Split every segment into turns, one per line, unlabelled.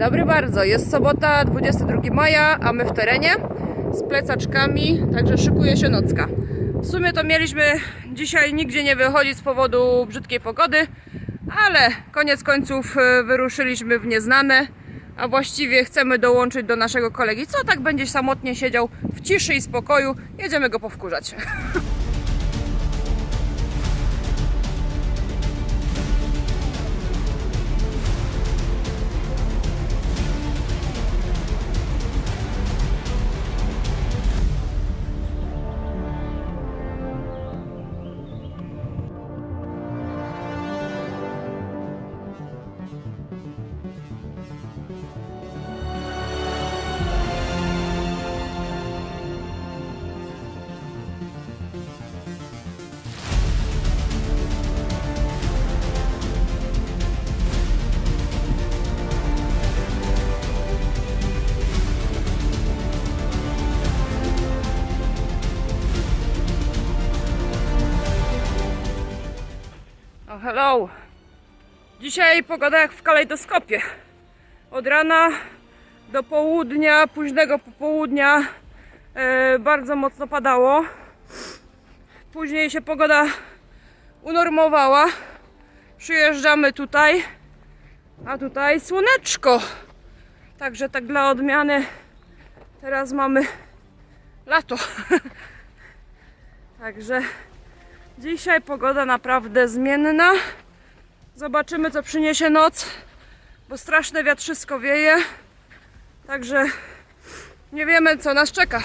dobry bardzo. Jest sobota, 22 maja, a my w terenie z plecaczkami, także szykuje się nocka. W sumie to mieliśmy dzisiaj nigdzie nie wychodzić z powodu brzydkiej pogody, ale koniec końców e, wyruszyliśmy w nieznane, a właściwie chcemy dołączyć do naszego kolegi. Co tak będzie samotnie siedział w ciszy i spokoju? Jedziemy go powkurzać. hello! Dzisiaj pogoda jak w kalejdoskopie. Od rana do południa, późnego popołudnia e, bardzo mocno padało. Później się pogoda unormowała. Przyjeżdżamy tutaj, a tutaj słoneczko. Także tak dla odmiany teraz mamy lato. Także Dzisiaj pogoda naprawdę zmienna. Zobaczymy, co przyniesie noc, bo straszne wiatrzysko wieje. Także nie wiemy, co nas czeka.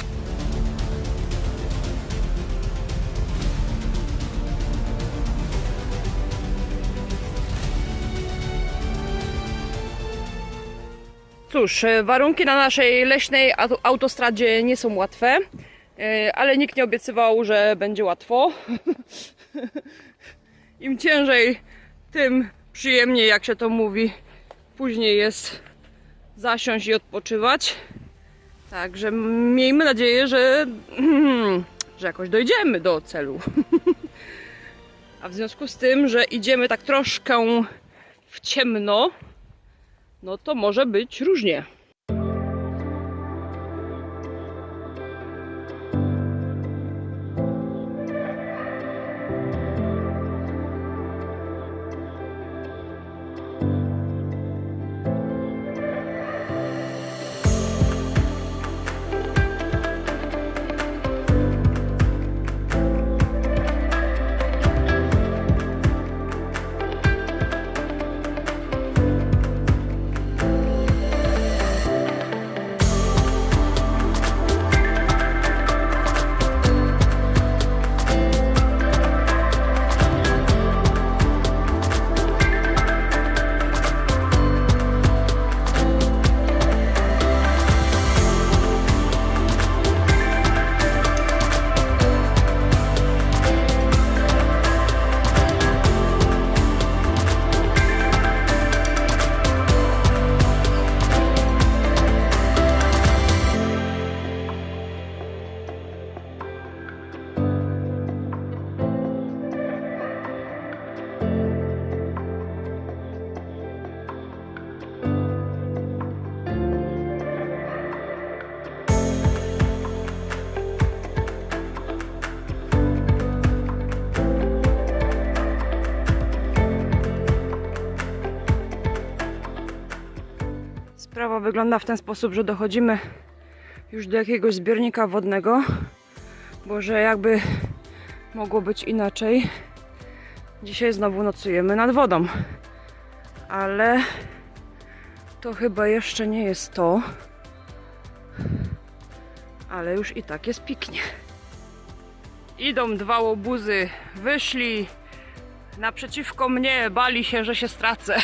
Cóż, warunki na naszej leśnej auto- autostradzie nie są łatwe, ale nikt nie obiecywał, że będzie łatwo. Im ciężej, tym przyjemniej, jak się to mówi. Później jest zasiąść i odpoczywać. Także miejmy nadzieję, że, że jakoś dojdziemy do celu. A w związku z tym, że idziemy tak troszkę w ciemno, no to może być różnie. Sprawa wygląda w ten sposób, że dochodzimy już do jakiegoś zbiornika wodnego, bo że jakby mogło być inaczej. Dzisiaj znowu nocujemy nad wodą, ale to chyba jeszcze nie jest to. Ale już i tak jest piknie. Idą dwa łobuzy, wyszli naprzeciwko mnie, bali się, że się stracę.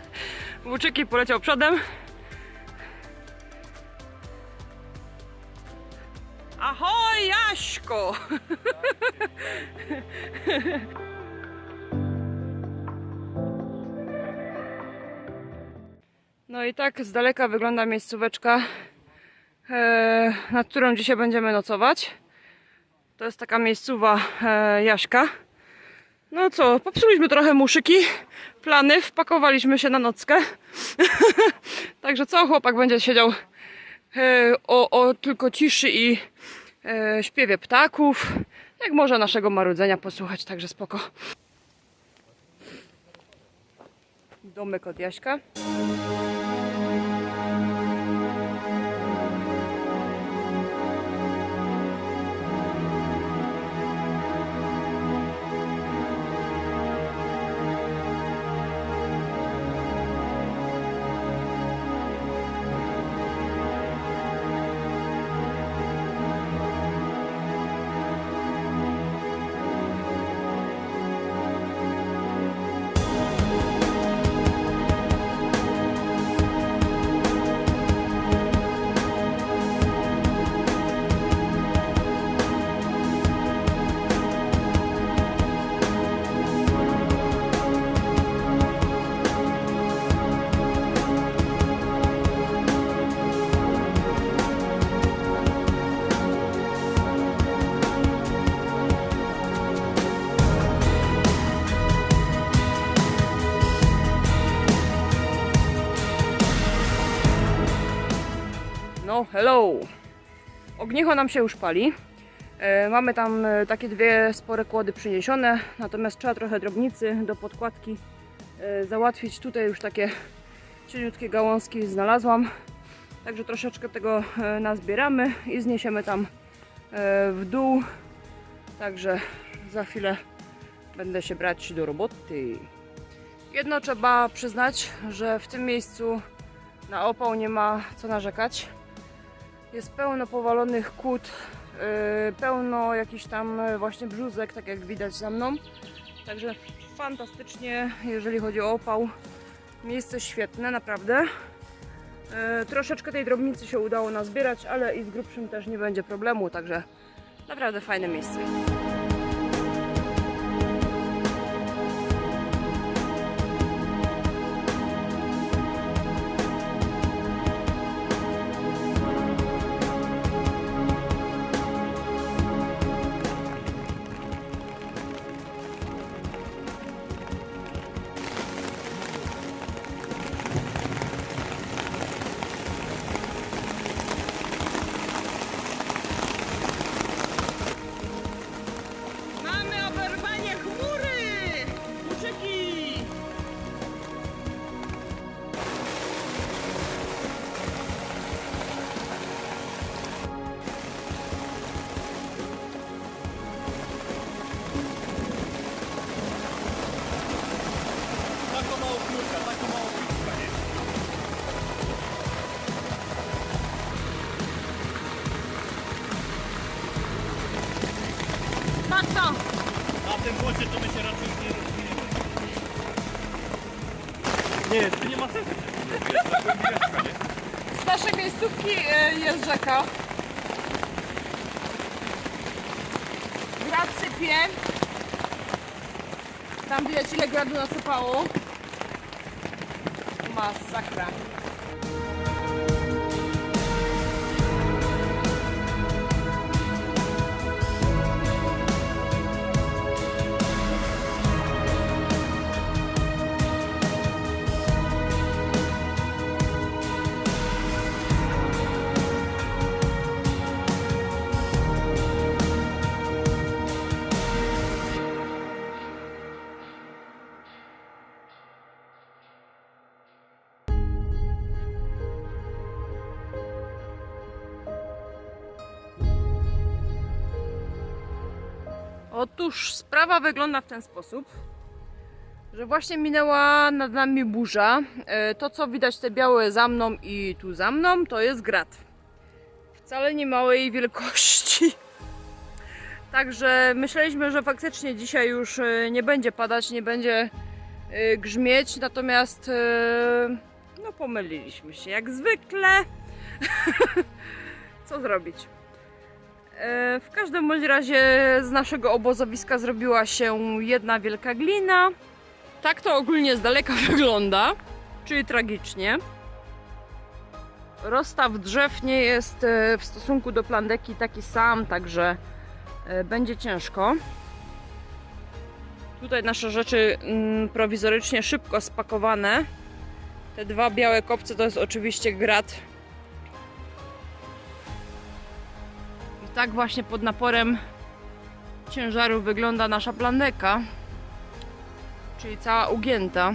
Włóczyki poleciał przodem. Ahoj, Jaśko! No i tak z daleka wygląda miejscóweczka, e, nad którą dzisiaj będziemy nocować. To jest taka miejscowa e, Jaśka. No co, popsuliśmy trochę muszyki, plany, wpakowaliśmy się na nockę. Także co chłopak będzie siedział o, o tylko ciszy i e, śpiewie ptaków. Jak może naszego marudzenia posłuchać, także spoko. Domek od Jaśka. Hello! Ognicho nam się już pali. E, mamy tam e, takie dwie spore kłody przyniesione, natomiast trzeba trochę drobnicy do podkładki e, załatwić. Tutaj już takie cieniutkie gałązki znalazłam. Także troszeczkę tego nazbieramy i zniesiemy tam w dół. Także za chwilę będę się brać do roboty. Jedno trzeba przyznać, że w tym miejscu na opał nie ma co narzekać. Jest pełno powalonych kłód, yy, pełno jakichś tam yy, właśnie brzuzek, tak jak widać za mną. Także fantastycznie, jeżeli chodzi o opał. Miejsce świetne, naprawdę. Yy, troszeczkę tej drobnicy się udało nazbierać, ale i z grubszym też nie będzie problemu, także naprawdę fajne miejsce. To!
Na tym błocie to my się raczej nie rozwiniemy. Nie, tu nie ma sensu.
Z naszej miejscówki e, jest rzeka. Grad sypie. Tam widać ile gradu nasypało. Masakra. Otóż sprawa wygląda w ten sposób, że właśnie minęła nad nami burza. E, To, co widać te białe za mną i tu za mną, to jest grad. Wcale nie małej wielkości. Także myśleliśmy, że faktycznie dzisiaj już e, nie będzie padać, nie będzie e, grzmieć, natomiast no pomyliliśmy się jak zwykle. Co zrobić? E, W każdym bądź razie z naszego obozowiska zrobiła się jedna wielka glina. Tak to ogólnie z daleka wygląda, czyli tragicznie. Rozstaw drzew nie jest e, w stosunku do plandeki taki sam, także e, będzie ciężko. Tutaj nasze rzeczy mm, prowizorycznie szybko spakowane. Te dwa białe kopce to jest oczywiście grat. Tak właśnie pod naporem ciężaru wygląda nasza plandeka. Czyli cała ugięta.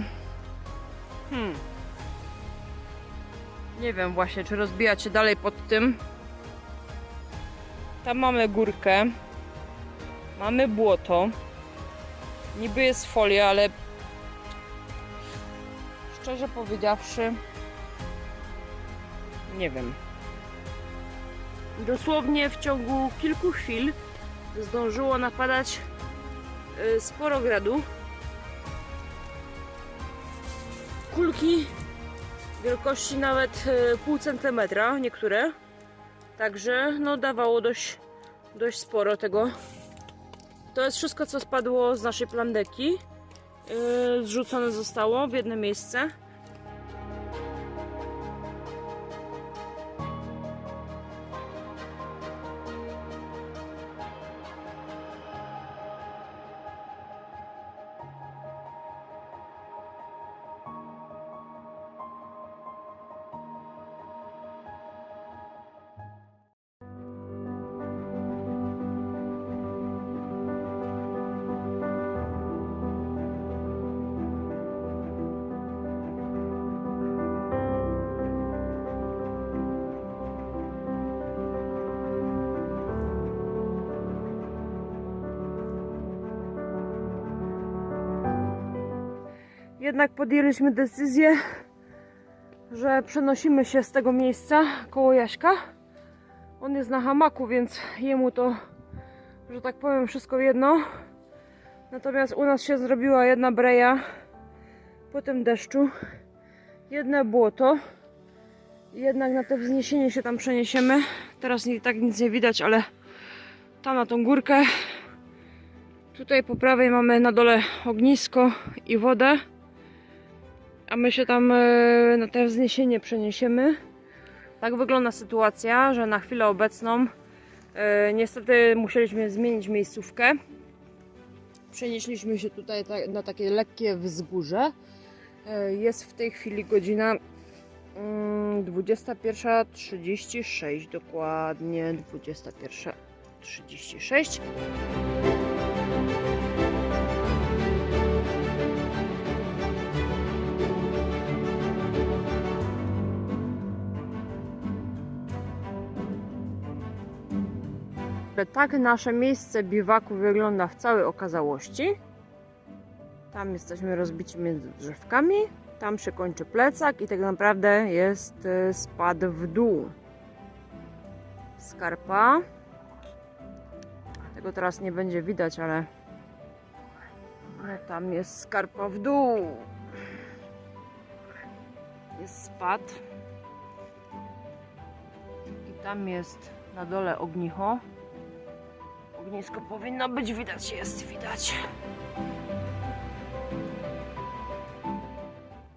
Hmm. Nie wiem właśnie, czy rozbijać się dalej pod tym. Tam mamy górkę. Mamy błoto. Niby jest folia, ale szczerze powiedziawszy, nie wiem. Dosłownie w ciągu kilku chwil zdążyło napadać y, sporo gradu. Kulki wielkości nawet y, pół centymetra, niektóre. Także no dawało dość, dość sporo tego. To jest wszystko, co spadło z naszej plandeki. Yy, zrzucone zostało w jedno miejsce. Jednak podjęliśmy decyzję, że przenosimy się z tego miejsca koło Jaśka. On jest na hamaku, więc jemu to, że tak powiem, wszystko jedno. Natomiast u nas się zrobiła jedna breja po tym deszczu, jedne błoto. Jednak na to wzniesienie się tam przeniesiemy. Teraz i tak nic nie widać, ale tam na tą górkę. Tutaj po prawej mamy na dole ognisko i wodę. A my się tam e, na te wzniesienie przeniesiemy. Tak wygląda sytuacja, że na chwilę obecną e, niestety musieliśmy zmienić miejscówkę. Przenieśliśmy się tutaj ta, na takie lekkie wzgórze. E, Jest w tej chwili godzina mm, 21.36, dokładnie 21.36. Tak nasze miejsce biwaku wygląda w całej okazałości. Tam jesteśmy rozbici między drzewkami. Tam się kończy plecak i tak naprawdę jest y, spad w dół. Skarpa. Tego teraz nie będzie widać, ale tam jest skarpa w dół. Jest spad. I tam jest na dole ognicho. Ognisko powinno być widać, jest widać.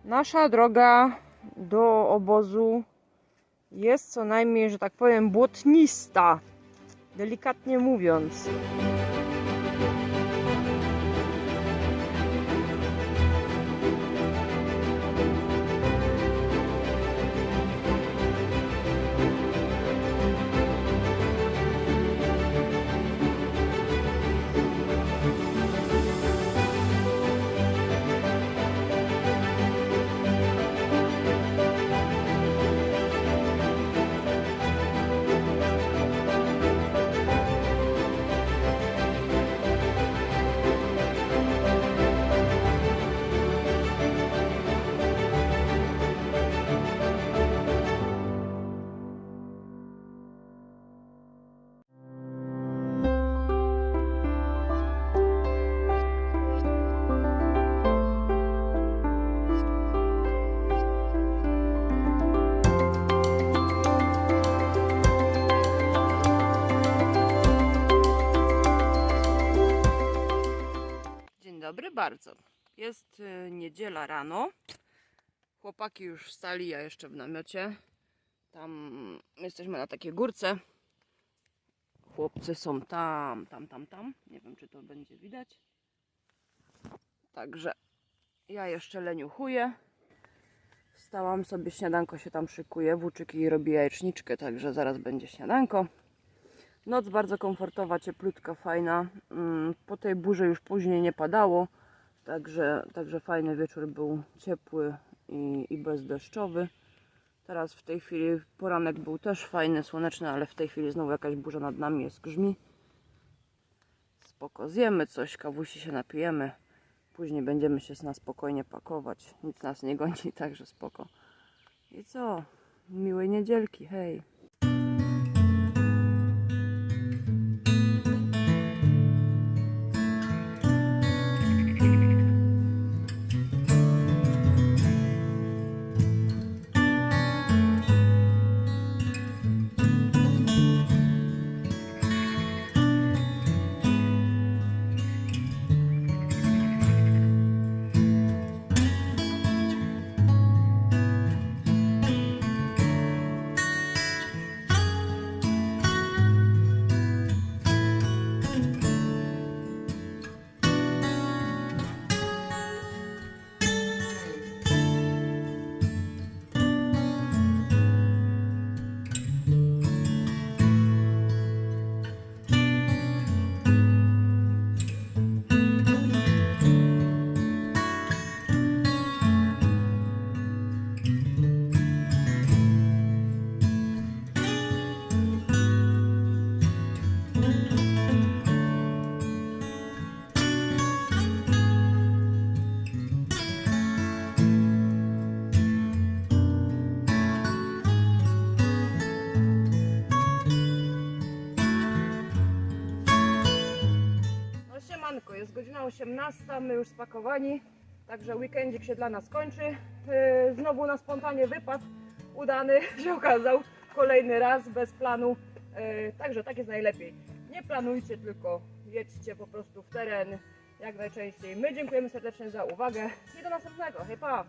Nasza droga do obozu jest co najmniej, że tak powiem, błotnista. Delikatnie mówiąc. Bardzo. Jest y, niedziela rano. Chłopaki już wstali, ja jeszcze w namiocie. Tam jesteśmy na takiej górce. Chłopcy są tam, tam, tam, tam. Nie wiem, czy to będzie widać. Także ja jeszcze leniuchuję. Wstałam sobie, śniadanko się tam szykuje, włóczyki robi jajeczniczkę, także zaraz będzie śniadanko. Noc bardzo komfortowa, cieplutka, fajna. Mm, Po tej burzy już później nie padało, także, także fajny wieczór był ciepły i, i bezdeszczowy. Teraz w tej chwili poranek był też fajny, słoneczny, ale w tej chwili znowu jakaś burza nad nami jest, grzmi. Spoko, zjemy coś, kawusi się napijemy. Później będziemy się na spokojnie pakować. Nic nas nie goni, także spoko. I co? Miłej niedzielki, hej. 18, my już spakowani, także weekendzik się dla nas kończy. Yy, Znowu na spontanie wypad udany się okazał, kolejny raz, bez planu, Yy, także tak jest najlepiej. Nie planujcie, tylko jedźcie po prostu w teren jak najczęściej. My dziękujemy serdecznie za uwagę i do następnego, hej pa!